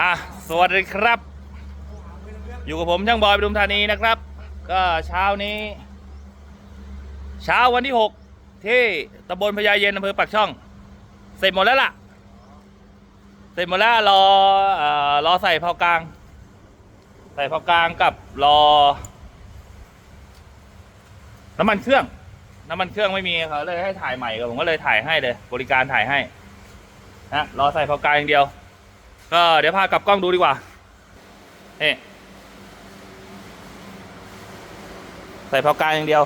อะสวัสดีครับ อยู่กับผมช่างบอยปทุมธานีนะครับ ก็เช้านี้ เช้าวันที่ 6 ที่ตำบลพญาเย็นอำเภอปากช่อง เสร็จหมดแล้วล่ะ เสร็จหมดแล้วรอเอ่อรอใส่เผากลาง ใส่เผากลางกับรอ น้ำมันเครื่อง น้ำมันเครื่องไม่มีเขาเลยให้ถ่ายใหม่ก็ผมก็เลยถ่ายให้เลย บริการถ่ายให้นะรอใส่เผากลางอย่างเดียว ก็เดี๋ยวพากลับกล้องดูดีกว่าเฮ้ใส่เผากลางอย่างเดียว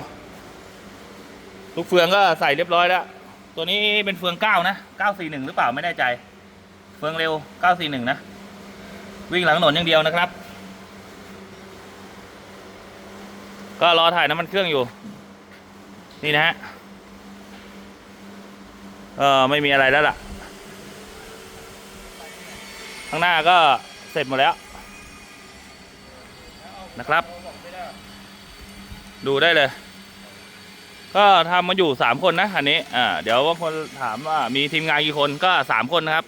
ลูกเฟืองก็ใส่เรียบร้อยแล้ว ตัวนี้เป็นเฟืองเก้านะเก้าสี่หนึ่งหรือเปล่าไม่แน่ใจ เฟืองเร็วเก้าสี่หนึ่งนะ วิ่งหลังถนนอย่างเดียวนะครับ ก็รอถ่ายน้ำมันเครื่องอยู่ นี่นะฮะ เออไม่มีอะไรแล้วล่ะ ข้างหน้าก็เสร็จหมดแล้วนะครับ ดูได้เลย ก็ทำมาอยู่สามคนนะอันนี้อ่าเดี๋ยวว่าคนถามว่ามีทีมงานกี่คนก็สามคนนะครับ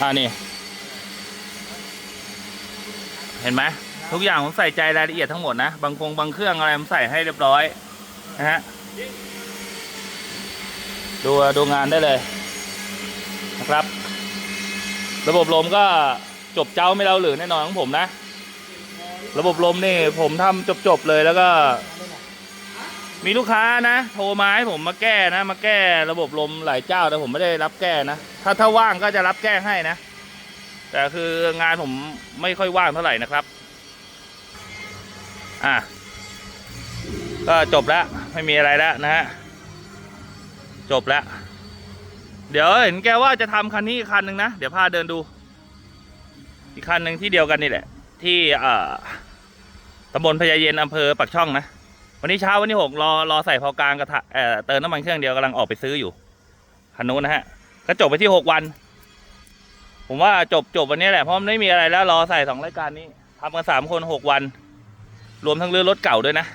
อ่านี่ เห็นไหมทุกอย่างผมใส่ใจรายละเอียดทั้งหมดนะ บางคงบางเครื่องอะไรผมใส่ให้เรียบร้อยนะฮะ ดูดูงานได้เลยนะครับ ระบบลมก็จบเจ้าไม่เล่าหรือแน่นอนของผมนะ ระบบลมนี่ผมทำจบๆเลยแล้วก็ มีลูกค้านะ โทรมาให้ผมมาแก้นะ มาแก้ระบบลมหลายเจ้าแต่ผมไม่ได้รับแก้นะ ถ้าถ้าว่างก็จะรับแก้ให้นะ แต่คืองานผมไม่ค่อยว่างเท่าไหร่นะครับ อะก็จบแล้วไม่มีอะไรแล้วนะฮะ จบแล้ว เดี๋ยวเห็นแกว่าจะทำคันนี้อีกคันหนึ่งนะ เดี๋ยวพาเดินดู อีกคันหนึ่งที่เดียวกันนี่แหละ ที่เอ่อตำบลพญาเย็นอำเภอปักช่องนะ วันนี้เช้าวันที่หกรอรอใส่พอกลางกระทะเอ่อเติมน้ำมันเครื่องเดียวกำลังออกไปซื้ออยู่คันนู้นนะฮะ ก็จบไปที่หกวัน ผมว่าจบจบวันนี้แหละเพราะไม่มีอะไรแล้วรอใส่สองรายการนี้ทำกันสามคนหกวัน รวมทั้งเรือรถเก่าด้วยนะ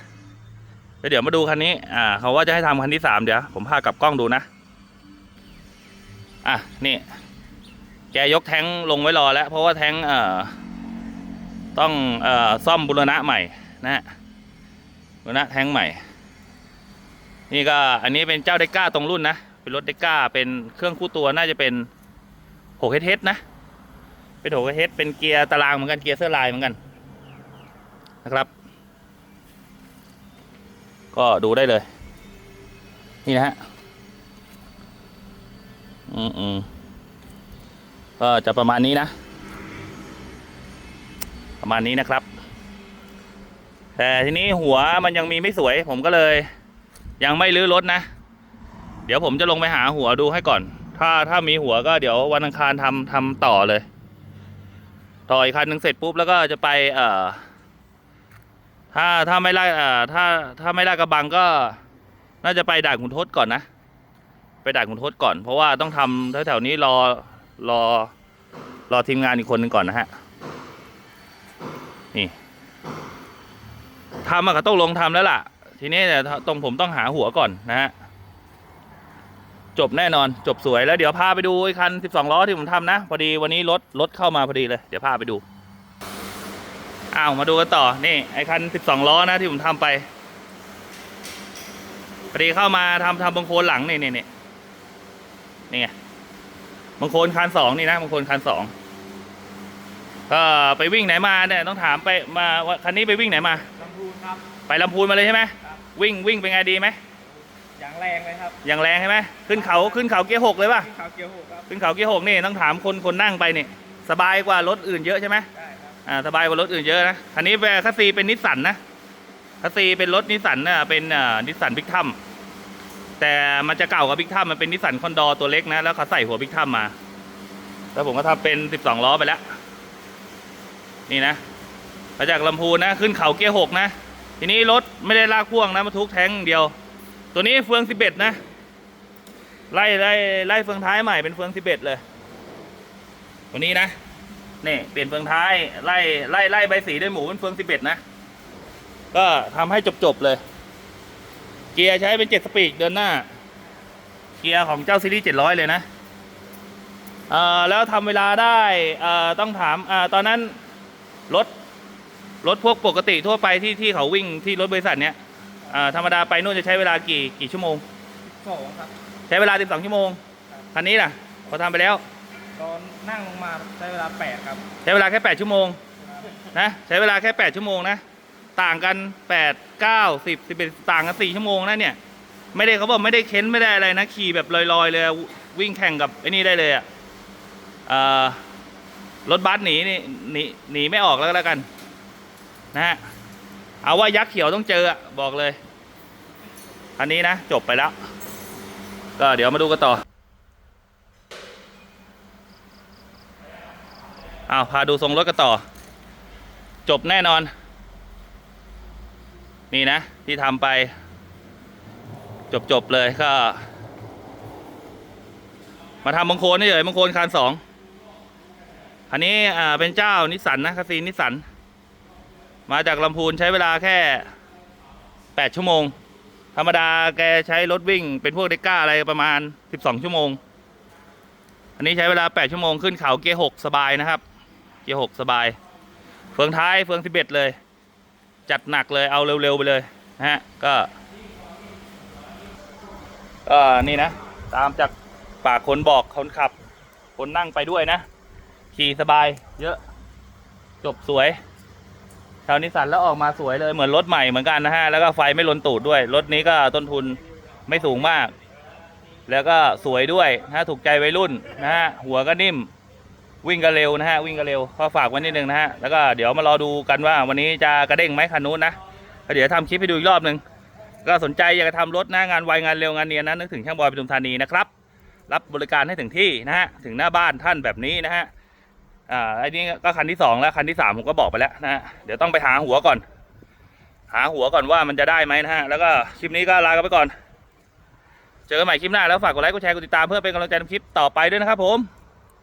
เดี๋ยวมาดูคันนี้ อ่า เขาว่าจะให้ทำคันที่สามเดี๋ยว ผมพากลับกล้องดูนะ อะ นี่ แกยกแท้งลงไว้รอแล้ว เพราะว่าแท้งเอ่อ ต้อง เอ่อ ซ่อมบุรณะใหม่นะฮะ บุรณะแท้งใหม่ นี่ก็ อันนี้เป็นเจ้าเดก้าตรงรุ่นนะ เป็นรถเดก้า เป็นเครื่องคู่ตัวน่าจะเป็นหกเฮดนะ เป็นหกเฮดเป็นเกียร์ตารางเหมือนกัน เกียร์เสื้อลายเหมือนกัน นะครับ ก็ดูได้เลย นี่นะฮะอืมอืมก็จะประมาณนี้นะ ประมาณนี้นะครับ แต่ทีนี้หัวมันยังมีไม่สวย ผมก็เลย ยังไม่รื้อรถนะ เดี๋ยวผมจะลงไปหาหัวดูให้ก่อน ถ้าถ้ามีหัวก็เดี๋ยววันอังคารทำทำต่อเลย ต่ออีกคันหนึ่งเสร็จปุ๊บแล้วก็จะไป เอ่อ ถ้าถ้าไม่ไล่เอ่อถ้าถ้าไม่ไล่กระบังก็ น่าจะไปด่านขุนทศก่อนนะ ไปด่านขุนทศก่อน เพราะว่าต้องทำแถวๆนี้รอรอรอทีมงานอีกคนหนึ่งก่อนนะฮะ นี่ทำอะก็ต้องลงทำแล้วล่ะ ทีนี้เนี่ยตรงผมต้องหาหัวก่อนนะฮะ จบแน่นอนจบสวยแล้วเดี๋ยวพาไปดูไอ้คัน 12 ล้อที่ผมทำนะ พอดีวันนี้รถรถเข้ามาพอดีเลย เดี๋ยวพาไปดู อ้าวมาดูกันต่อ นี่ไอ้คัน 12 ล้อนะที่ผมทำไปพอดีเข้ามาทำทำบังโคลนหลังนี่นี่นี่นี่ไงบังโคลนคันสองนี่นะบังโคลนคันสองก็ไปวิ่งไหนมาเนี่ยต้องถามไปมาว่าคันนี้ไปวิ่งไหนมาลำพูนครับไปลำพูนมาเลยใช่ไหมครับวิ่งวิ่งเป็นไงดีไหมอย่างแรงเลยครับอย่างแรงใช่ไหมขึ้นเขาขึ้นเขาเกียร์หกเลยป่ะที่ขาวเกียวหกครับขึ้นเขาเกียร์หกนี่ต้องถามคนคนนั่งไปนี่สบายกว่ารถอื่นเยอะใช่ไหมได้ครับ อ่าสบายกว่ารถอื่นเยอะนะคันนี้เป็นคัสซีเป็นนิสสันนะคัสซีเป็นรถนิสสันนะเป็นอ่านิสสันบิ๊กทัมแต่มันจะเก่ากว่าบิ๊กทัมมันเป็นนิสสันคอนดอร์ตัวเล็กนะแล้วเขาใส่หัวบิ๊กทัมมา แล้วผมก็ทำเป็นสิบสองล้อไปแล้ว นี่นะมาจากลำพูนนะขึ้นเขาเกียร์หกนะทีนี้รถไม่ได้ลากพ่วงนะมาทุกแท้งเดียว ตัวนี้เฟืองสิบเอ็ดนะไล่ไล่ไล่เฟืองท้ายใหม่เป็นเฟืองสิบเอ็ดเลย ตัวนี้นะ นี่เปลี่ยนเฟืองท้ายไล่ไล่ไล่ใบสีด้วยหมูเป็นเฟืองสิบเอ็ดนะ ก็ทำให้จบๆเลย เกียร์ใช้เป็นเจ็ดสปีดเดินหน้า เกียร์ของเจ้าซีรีส์700เลยนะเอ่อแล้วทำเวลาได้เอ่อต้องถามอ่าตอนนั้นรถรถพวกปกติทั่วไปที่ที่เขาวิ่งที่รถบริษัทเนี้ยอ่าธรรมดาไปนู่นจะใช้เวลากี่กี่ชั่วโมงสองครับ ใช้เวลา12ชั่วโมงคันนี้ล่ะพอทำไปแล้ว ตอนนั่งลงมาใช้เวลาแปดครับใช้เวลาแค่ 8 ชั่วโมงนะใช้เวลาแค่ 8 ชั่วโมงนะต่างกัน 8 9 10 11 ต่างกัน 4 ชั่วโมงนะเนี่ย ไม่ได้เขาบอกไม่ได้เค้นไม่ได้อะไรนะ ขี่แบบลอยๆเลยวิ่งแข่งกับไอ้นี่ได้เลยอะเอ่อรถบัสหนีนี่หนีหนีไม่ออกแล้วก็แล้วกัน นะฮะเอาว่ายักษ์เขียวต้องเจอบอกเลย อันนี้นะ จบไปแล้ว ก็เดี๋ยวมาดูกันต่อ เอาพาดูทรงรถกันต่อ จบแน่นอน นี่นะ ที่ทำไป จบจบๆเลยก็ มาทำบางโคนนี่เลยบางโคนคันสองอันนี้อ่าเป็นเจ้านิสันนะคาซีนิสัน มาจากลำพูนใช้เวลาแค่แปดชั่วโมง ธรรมดาแกใช้รถวิ่ง เป็นพวกเด็ก้าอะไรประมาณสิบสองชั่วโมง อันนี้ใช้เวลาแปดชั่วโมงขึ้นเขาเกียร์หกสบายนะครับ เกียร์หกสบาย เฟืองท้ายเฟืองสิบเอ็ดเลย จัดหนักเลยเอาเร็วๆไปเลยนะฮะก็ก็นี่นะ ตามจากปากคนบอกคนขับ คนนั่งไปด้วยนะ ขี่สบายเยอะ จบสวยชาวนิสสันแล้วออกมาสวยเลยเหมือนรถใหม่เหมือนกันนะฮะ แล้วก็ไฟไม่ลนตูดด้วย รถนี้ก็ต้นทุนไม่สูงมาก แล้วก็สวยด้วยนะถูกใจวัยรุ่นนะฮะหัวก็นิ่ม วิ่งก็เร็วนะฮะวิ่งก็เร็วก็ฝากไว้นิดนึงนะฮะแล้วก็เดี๋ยวมารอดูกันว่าวันนี้จะกระเด้งไหมคันนู้นนะเดี๋ยวทำคลิปให้ดูอีกรอบหนึ่งก็สนใจอยากจะทำรถนะงานไวงานเร็วงานเนียนนะนึกถึงช่างบอยปทุมธานีนะครับ รับบริการให้ถึงที่นะฮะถึงหน้าบ้านท่านแบบนี้นะฮะอ่าอันนี้ก็คันที่สองแล้วคันที่สามผมก็บอกไปแล้วนะฮะเดี๋ยวต้องไปหาหัวก่อน หาหัวก่อนว่ามันจะได้ไหมนะฮะแล้วก็คลิปนี้ก็ลากันไปก่อน เจอกันใหม่คลิปหน้าแล้วฝากกดไลค์กดแชร์กดติดตามเพื่อเป็นกำลังใจในคลิปต่อไปด้วยนะครับผม